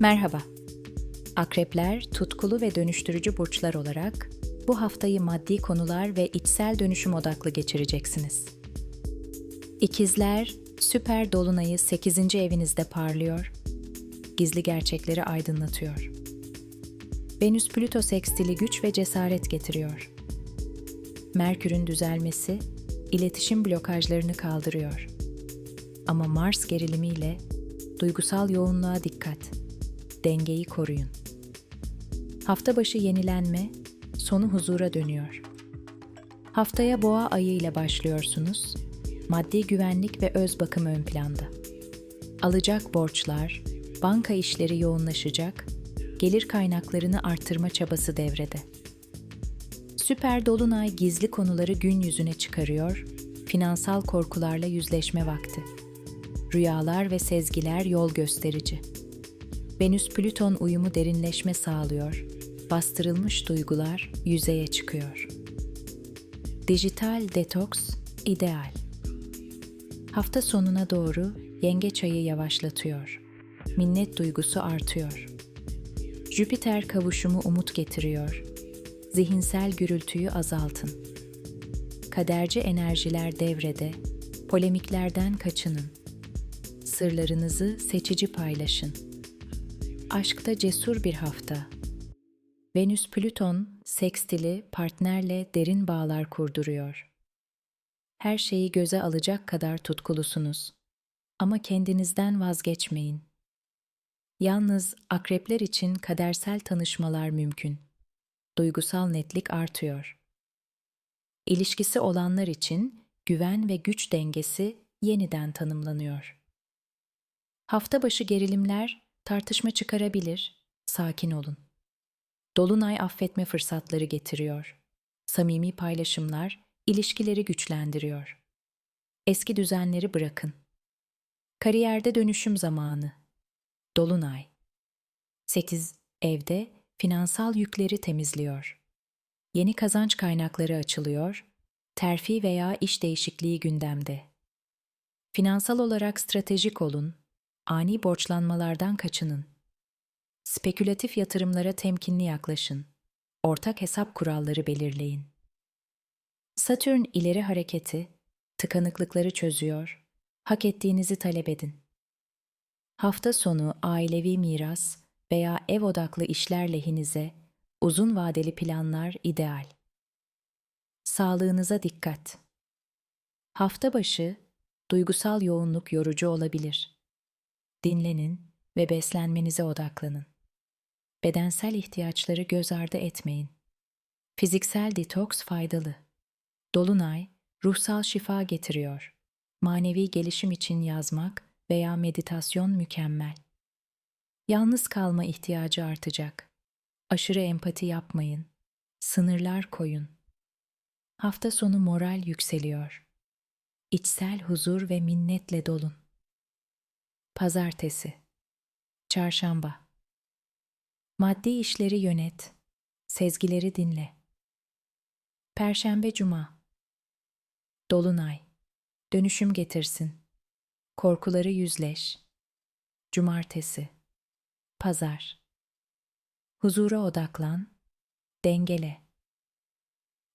Merhaba. Akrepler, tutkulu ve dönüştürücü burçlar olarak bu haftayı maddi konular ve içsel dönüşüm odaklı geçireceksiniz. İkizler, süper dolunayı 8. evinizde parlıyor, gizli gerçekleri aydınlatıyor. Venüs Plüto sekstili güç ve cesaret getiriyor. Merkür'ün düzelmesi iletişim blokajlarını kaldırıyor. Ama Mars gerilimiyle duygusal yoğunluğa dikkat. Dengeyi koruyun. Hafta başı yenilenme, sonu huzura dönüyor. Haftaya boğa ayı ile başlıyorsunuz. Maddi güvenlik ve öz bakım ön planda. Alacak borçlar, banka işleri yoğunlaşacak, gelir kaynaklarını artırma çabası devrede. Süper Dolunay gizli konuları gün yüzüne çıkarıyor, finansal korkularla yüzleşme vakti. Rüyalar ve sezgiler yol gösterici. Venüs-Plüton uyumu derinleşme sağlıyor, bastırılmış duygular yüzeye çıkıyor. Dijital detoks ideal. Hafta sonuna doğru yengeç ayı yavaşlatıyor. Minnet duygusu artıyor. Jüpiter kavuşumu umut getiriyor. Zihinsel gürültüyü azaltın. Kaderci enerjiler devrede, polemiklerden kaçının. Sırlarınızı seçici paylaşın. Aşkta cesur bir hafta. Venüs Plüton sekstili partnerle derin bağlar kurduruyor. Her şeyi göze alacak kadar tutkulusunuz. Ama kendinizden vazgeçmeyin. Yalnız akrepler için kadersel tanışmalar mümkün. Duygusal netlik artıyor. İlişkisi olanlar için güven ve güç dengesi yeniden tanımlanıyor. Hafta başı gerilimler tartışma çıkarabilir, sakin olun. Dolunay affetme fırsatları getiriyor. Samimi paylaşımlar ilişkileri güçlendiriyor. Eski düzenleri bırakın. Kariyerde dönüşüm zamanı. Dolunay. 8. Evde finansal yükleri temizliyor. Yeni kazanç kaynakları açılıyor. Terfi veya iş değişikliği gündemde. Finansal olarak stratejik olun. Ani borçlanmalardan kaçının. Spekülatif yatırımlara temkinli yaklaşın. Ortak hesap kuralları belirleyin. Satürn ileri hareketi, tıkanıklıkları çözüyor. Hak ettiğinizi talep edin. Hafta sonu ailevi miras veya ev odaklı işler lehinize uzun vadeli planlar ideal. Sağlığınıza dikkat. Hafta başı duygusal yoğunluk yorucu olabilir. Dinlenin ve beslenmenize odaklanın. Bedensel ihtiyaçları göz ardı etmeyin. Fiziksel detoks faydalı. Dolunay ruhsal şifa getiriyor. Manevi gelişim için yazmak veya meditasyon mükemmel. Yalnız kalma ihtiyacı artacak. Aşırı empati yapmayın. Sınırlar koyun. Hafta sonu moral yükseliyor. İçsel huzur ve minnetle dolun. Pazartesi Çarşamba Maddi işleri yönet. Sezgileri dinle. Perşembe Cuma Dolunay Dönüşüm getirsin. Korkuları yüzleş. Cumartesi Pazar Huzura odaklan. Dengele.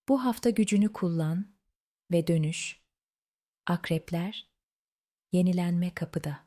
Bu hafta gücünü kullan ve dönüş. Akrepler yenilenme kapıda.